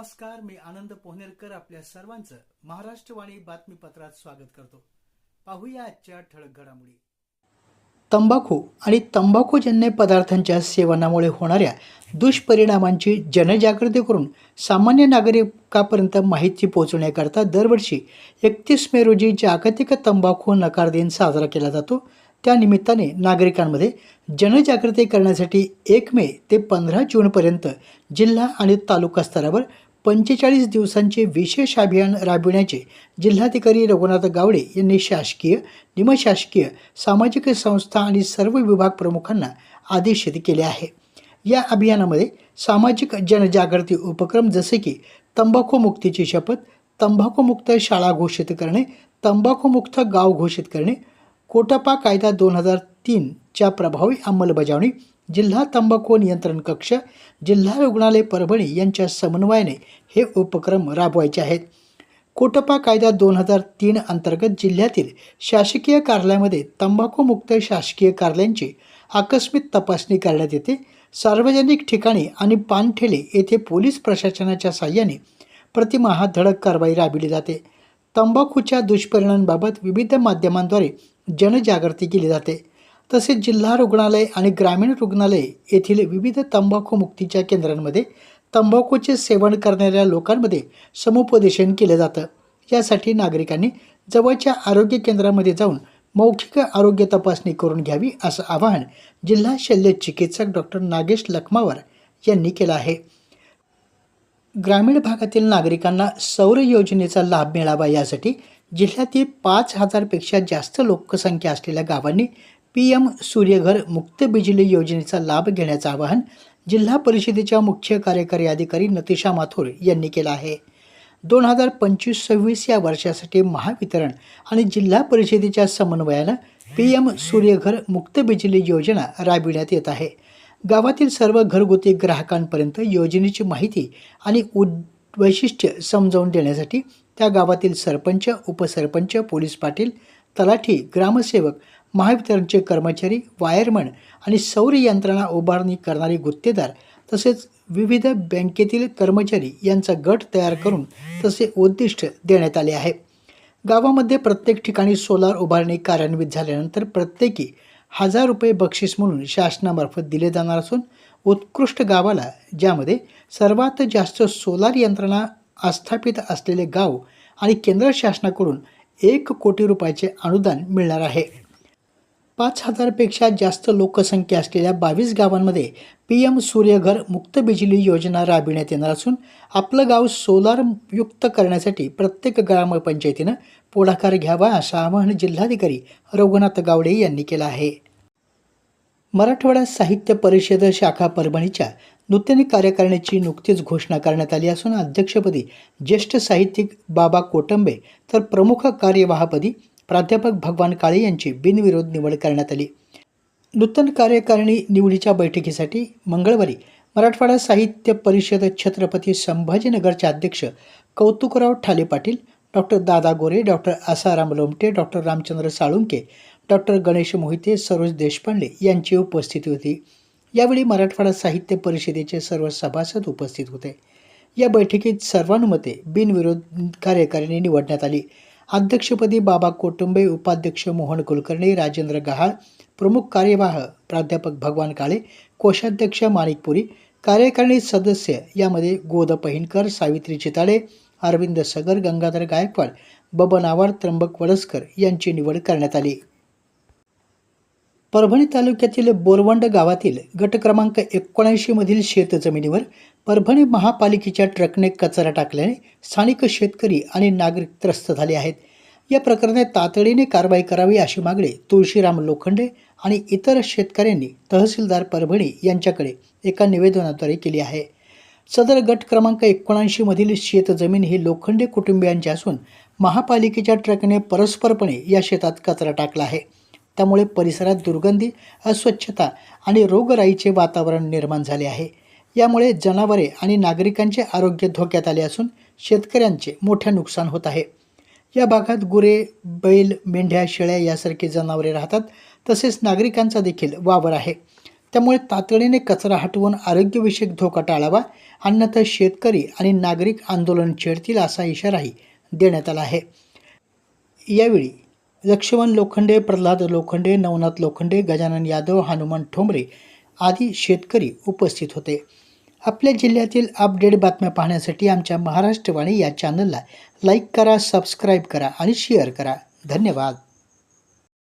नमस्कार मी आनंद पोहनेरकर आपल्या सर्वांचं महाराष्ट्रवाणी बातमीपत्रात स्वागत करतो. पाहूया आजच्या ठळक घडामोडी. तंबाखू आणि तंबाखूजन्य पदार्थांच्या सेवनामुळे होणाऱ्या दुष्परिणामांची जनजागृती करून सामान्य नागरिकापर्यंत माहिती पोहोचवण्याकरता दरवर्षी एकतीस मे रोजी जागतिक तंबाखू नकार दिन साजरा केला जातो. त्यानिमित्ताने नागरिकांमध्ये जनजागृती करण्यासाठी एक मे ते पंधरा जूनपर्यंत जिल्हा आणि तालुका स्तरावर पंचेचाळीस दिवसांचे विशेष अभियान राबविण्याचे जिल्हाधिकारी रघुनाथ गावडे यांनी शासकीय निमशासकीय सामाजिक संस्था आणि सर्व विभाग प्रमुखांना आदेशित केले आहे. या अभियानामध्ये सामाजिक जनजागृती उपक्रम जसे की तंबाखूमुक्तीची शपथ तंबाखूमुक्त शाळा घोषित करणे तंबाखूमुक्त गाव घोषित करणे कोटापा कायदा दोन हजार तीनच्या प्रभावी अंमलबजावणी जिल्हा तंबाखू नियंत्रण कक्ष जिल्हा रुग्णालय परभणी यांच्या समन्वयाने हे उपक्रम राबवायचे आहेत. कोटपा कायदा दोन हजार तीन अंतर्गत जिल्ह्यातील शासकीय कार्यालयामध्ये तंबाखूमुक्त शासकीय कार्यालयांची आकस्मिक तपासणी करण्यात येते. सार्वजनिक ठिकाणी आणि पानठेले येथे पोलीस प्रशासनाच्या साह्याने प्रतिमाहा धडक कारवाई राबविली जाते. तंबाखूच्या दुष्परिणामांबाबत विविध माध्यमांद्वारे जनजागृती केली जाते. तसेच जिल्हा रुग्णालय आणि ग्रामीण रुग्णालय येथील विविध तंबाखू मुक्तीच्या केंद्रांमध्ये तंबाखूचे सेवन करणाऱ्या लोकांमध्ये समुपदेशन केलं जातं. यासाठी नागरिकांनी जवळच्या आरोग्य केंद्रामध्ये जाऊन मौखिक आरोग्य तपासणी करून घ्यावी असं आवाहन जिल्हा शल्य चिकित्सक डॉक्टर नागेश लखमावर यांनी केलं आहे. ग्रामीण भागातील नागरिकांना सौर योजनेचा लाभ मिळावा यासाठी जिल्ह्यातील पाच हजारपेक्षा जास्त लोकसंख्या असलेल्या गावांनी पी एम सूर्यघर मुक्त बिजली योजनेचा लाभ घेण्याचं आवाहन जिल्हा परिषदेच्या मुख्य कार्यकारी अधिकारी नतिशा माथुर यांनी केलं आहे. दोन हजार पंचवीस सव्वीस या वर्षासाठी महावितरण आणि जिल्हा परिषदेच्या समन्वयानं पी एम सूर्यघर मुक्त बिजली योजना राबविण्यात येत आहे. गावातील सर्व घरगुती ग्राहकांपर्यंत योजनेची माहिती आणि उद वैशिष्ट्य समजावून देण्यासाठी त्या गावातील सरपंच उपसरपंच पोलीस पाटील तलाठी ग्रामसेवक महावितरणचे कर्मचारी वायरमन आणि सौर यंत्रणा उभारणी करणारे गुत्तेदार तसेच विविध बँकेतील कर्मचारी यांचा गट तयार करून तसे उद्दिष्ट देण्यात आले आहे. गावामध्ये प्रत्येक ठिकाणी सोलार उभारणी कार्यान्वित झाल्यानंतर प्रत्येकी हजार रुपये बक्षीस म्हणून शासनामार्फत दिले जाणार असून उत्कृष्ट गावाला ज्यामध्ये सर्वात जास्त सोलार यंत्रणा आस्थापित असलेले गाव आणि केंद्र शासनाकडून एक कोटी रुपयाचे अनुदान मिळणार आहे. पाच हजारपेक्षा जास्त लोकसंख्या असलेल्या बावीस गावांमध्ये पी एम सूर्यघर मुक्त बिजली योजना राबविण्यात येणार असून आपलं गाव सोलार युक्त करण्यासाठी प्रत्येक ग्रामपंचायतीनं पुढाकार घ्यावा असं आवाहन जिल्हाधिकारी रघुनाथ गावडे यांनी केलं आहे. मराठवाडा साहित्य परिषद शाखा परभणीच्या नूतन कार्यकारिणीची नुकतीच घोषणा करण्यात आली असून अध्यक्षपदी ज्येष्ठ साहित्यिक बाबा कोटंबे तर प्रमुख कार्यवाहपदी प्राध्यापक भगवान काळे यांची बिनविरोध निवड करण्यात आली. नूतन कार्यकारिणी निवडीच्या बैठकीसाठी मंगळवारी मराठवाडा साहित्य परिषद छत्रपती संभाजीनगरचे अध्यक्ष कौतुकराव Thale Patil doctor Dada Gore doctor Asaram Lomte doctor Ramchandra Salunke doctor Ganesh Mohite Saroj Deshpande यांची उपस्थिती होती. यावेळी मराठवाडा साहित्य परिषदेचे सर्व सभासद उपस्थित होते. या बैठकीत सर्वानुमते बिनविरोध कार्यकारिणी निवडण्यात आली. अध्यक्षपदी बाबा कोटुंबे उपाध्यक्ष मोहन कुलकर्णी राजेंद्र गहाळ प्रमुख कार्यवाह प्राध्यापक भगवान काळे कोषाध्यक्ष माणिकपुरी कार्यकारिणी सदस्य यामध्ये गोद पहिनकर सावित्री चिताळे अरविंद सगर गंगाधर गायकवाड बबन आवार त्र्यंबक वडसकर यांची निवड करण्यात आली. परभणी तालुक्यातील बोरवंड गावातील गट क्रमांक एकोणऐंशीमधील शेतजमिनीवर परभणी महापालिकेच्या ट्रकने कचरा टाकल्याने स्थानिक शेतकरी आणि नागरिक त्रस्त झाले आहेत. या प्रकरणात तातडीने कारवाई करावी अशी मागणी तुळशीराम लोखंडे आणि इतर शेतकऱ्यांनी तहसीलदार परभणी यांच्याकडे एका निवेदनाद्वारे केली आहे. सदर गट क्रमांक एकोणऐंशीमधील शेतजमीन ही लोखंडे कुटुंबियांची असून महापालिकेच्या ट्रकने परस्परपणे या शेतात कचरा टाकला आहे. त्यामुळे परिसरात दुर्गंधी अस्वच्छता आणि रोगराईचे वातावरण निर्माण झाले आहे. यामुळे जनावरे आणि नागरिकांचे आरोग्य धोक्यात आले असून शेतकऱ्यांचे मोठे नुकसान होत आहे. या भागात गुरे बैल मेंढ्या शेळ्या यासारखी जनावरे राहतात तसेच नागरिकांचा देखील वावर आहे. त्यामुळे तातडीने कचरा हटवून आरोग्यविषयक धोका टाळावा अन्यथा शेतकरी आणि नागरिक आंदोलन छेडतील असा इशाराही देण्यात आला आहे. यावेळी लक्ष्मण लोखंडे प्रल्हाद लोखंडे नवनाथ लोखंडे गजानन यादव हनुमान ठोंबरे आदी शेतकरी उपस्थित होते. आपल्या जिल्ह्यातील अपडेट बातम्या पाहण्यासाठी आमच्या महाराष्ट्रवाणी या चॅनलला लाईक करा सबस्क्राईब करा आणि शेअर करा. धन्यवाद.